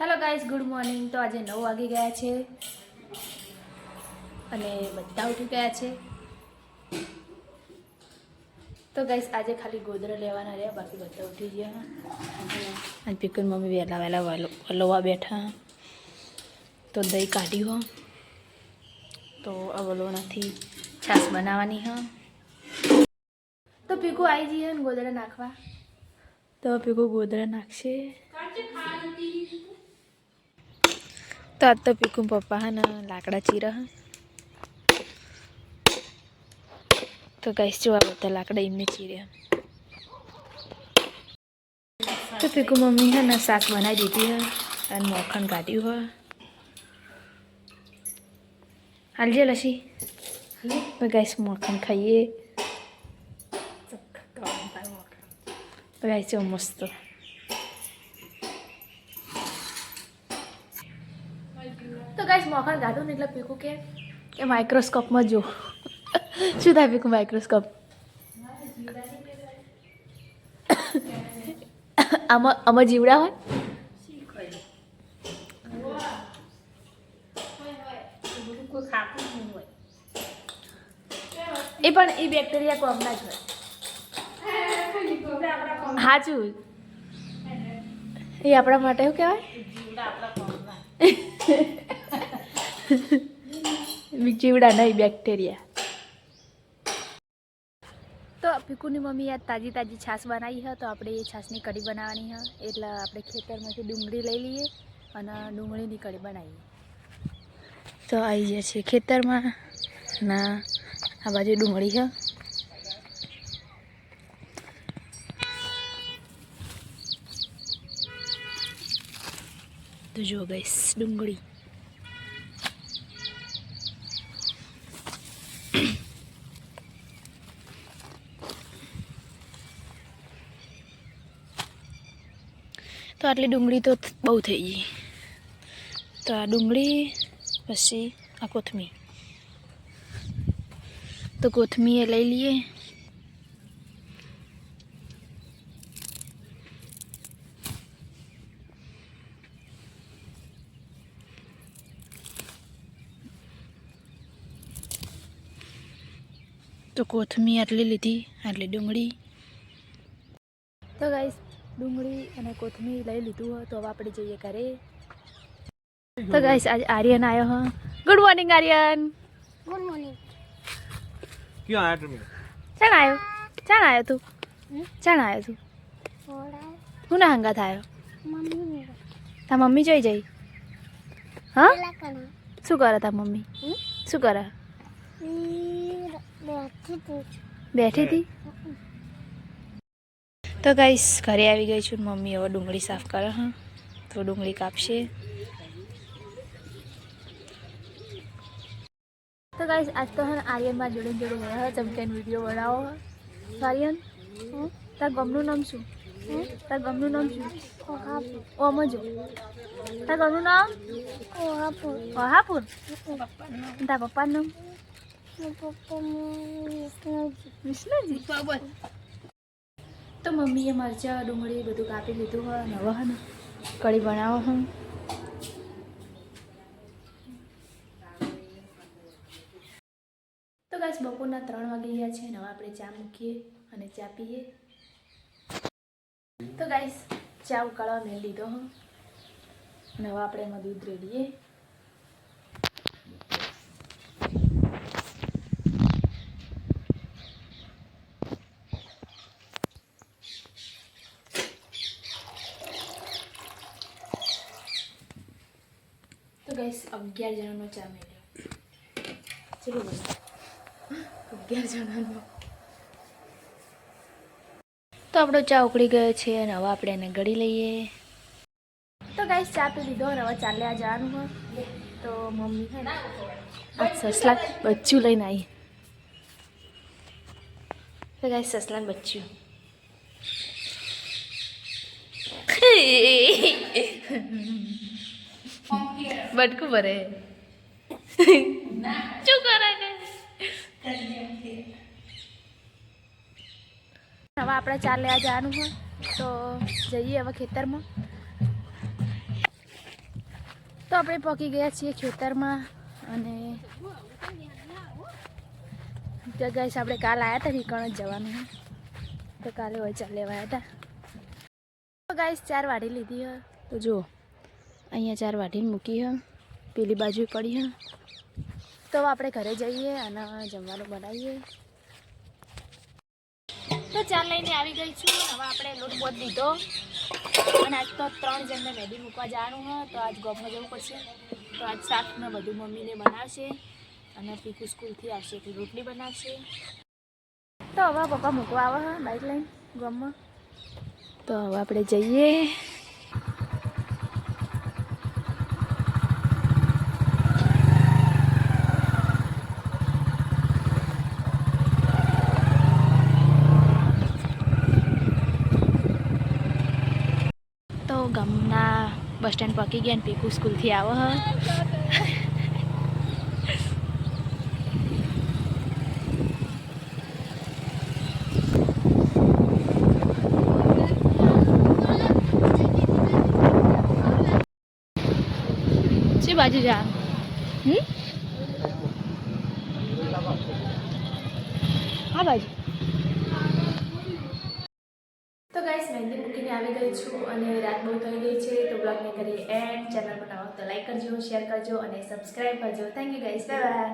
Hello guys good morning તો આજે નવ વાગી ગયા છે અને બધા ઉઠી ગયા છે. તો ગાઈઝ આજે ખાલી ગોદરા લેવાના રહ્યા, બાકી બધા ઉઠી ગયા. અને પીકર મમ્મી વહેલા વહેલા વલોવા બેઠા. તો દહીં કાઢ્યું હો. તો આ વલોણાથી છાશ બનાવવાની હા. તો પીકુ આવી જઈએ ને ગોદરા નાખવા. તો પીકુ ગોદરા નાખશે. તો આજ તો પીકુ પપ્પા હા ને લાકડા ચીરા હા તો કહીશ જોવા બધા લાકડા એમને ચીર્યા તો પીકુ મમ્મી હે ને શાક બનાવી દીધી હે અને મોખણ કાઢ્યું હોય હાલજે લસી તો ગાઈશ મોખણ ખાઈએ તો ગાઈશ જો મસ્ત તો ગાઈસ મોખણ ગાધું ને એટલે પીકું કે કે માઇક્રોસ્કોપમાં જો. શું થાય પીકું માઇક્રોસ્કોપ આમાં આમાં જીવડા હોય? એ પણ એ બેક્ટેરિયા કોમના જ હોય. સાચું એ આપણા માટે શું કહેવાય? જીવડા નહીં બેક્ટેરિયા તો પીકુની મમ્મી આ તાજી તાજી છાશ બનાવી છે તો આપણે એ છાશની કઢી બનાવવાની હ એટલે આપણે ખેતરમાંથી ડુંગળી લઈ લઈએ અને ડુંગળીની કઢી બનાવીએ. તો આવી જાય છે ખેતરમાં ના આ બાજુ ડુંગળી છે. તો જો ગઈશ ડુંગળી. તો આટલી ડુંગળી તો બહુ થઈ ગઈ. તો આ ડુંગળી, પછી આ કોથમી તો કોથમી એ લઈ લઈએ. તો કોથમી આટલી લીધી આટલી ડુંગળી. તો ગાઈસ ડુંગળી અને કોથમી લઈ લીધું હોય તો હવે આપણે જઈએ ઘરે. તો ગાઈસ આજે આર્યન આવ્યો હ. Good morning Aryan. Good morning ક્યાં આવ્યો તમે? ચાણ આવ્યો ચાણ આવ્યો તું? ચાણ આવ્યો તું? હું ના હંગા મમ્મી તા મમ્મી જોઈ જઈ? હા? શું કરે તા મમ્મી? શું કરે? બેઠી હતી? તો ગાઈસ ઘરે આવી ગઈ છું મમ્મી હવે ડુંગળી સાફ કરે હા. તો ડુંગળી કાપશે. તો ગાઈસ આજ તો હા આર્યનમાં જોડે જોડે રહ્યા ચમકેન વીડિયો બનાવો હે. તો આર્યન તાર ગમનું નામ શું? તાર ગમનું નામ શું? કોહાપુર. ઓમાં જો. તાર ગમનું નામ? ઓહાપુર ઓહાપુર તાર પપ્પાનું નામ? વિષ્ણુજી વિષ્ણુજી તો મમ્મીએ મરચાં ડુંગળી બધું કાપી લીધું હોય, નવા હવે ને કઢી બનાવો હું. તો ગાઈસ, બપોરના ત્રણ વાગી ગયા છે, નવા આપણે ચા મૂકીએ અને ચા પીએ. તો ગાઈસ, ચા ઉકાળવા મેળ લીધો હું. નવા આપણે એમાં દૂધ રેડીએ તો ગાઈસ અગિયાર જણાનો ચા મેળ્યો ચલો બોલો અગિયાર જણાનો. તો આપણો ચા ઉકળી ગયો છે અને હવે આપણે એને ગળી લઈએ. તો ગાઈસ ચા પી લીધો અને હવે ચાલ્યા જવાનું હોય. તો મમ્મી છે ને આ સસલા બચ્ચું લઈને આવી તો ગાઈસ સસલાને બચ્ચું. બટકું ભરે. શું કરે હવે આપણે ચાર લેવા જવાનું હોય, તો જઈએ હવે ખેતરમાં. તો આપણે પહોંચી ગયા છીએ ખેતરમાં અને ગાઈસ આપણે કાલ આવ્યા હતા રિકણ જ જવાનું. તો કાલે હોય ચાલ આવ્યા હતા. ગાઈસ ચાર વાઢી લીધી હ તો જુઓ, અહીંયા ચાર વાઢીને મૂકી હ પેલી બાજુ પડી, હ. તો આપણે ઘરે જઈએ અને જમવાનું બનાવીએ. તો ચાલ લઈને આવી ગઈ છું. હવે આપણે લોટ બોટ લીધો અને આજ તો ત્રણ જણને મેદી મૂકવા જવાનું હોય તો આજ ગોપમાં જવું પડશે. તો આજ શાકને બધું મમ્મીને બનાવશે. અને પીકુ સ્કૂલથી આવશે એટલે રોટલી બનાવશે. તો હવે પપ્પા મૂકવા આવે, હા બાઇક લઈને ગોમમાં તો હવે આપણે જઈએ. ગામના બસ સ્ટેન્ડ પહોંચી ગયા ને પીકુ સ્કૂલથી આવો હ. બાજુ જા? હમ? હા બાજુ તો ગાઈસ મહેંદી મૂકીને આવી ગઈ છું અને રાત બહુ થઈ ગઈ છે, તો બ્લોગને કરી એન્ડ ચેનલ બનાવો તો લાઈક કરજો શેર કરજો અને સબસ્ક્રાઈબ કરજો. Thank you guys by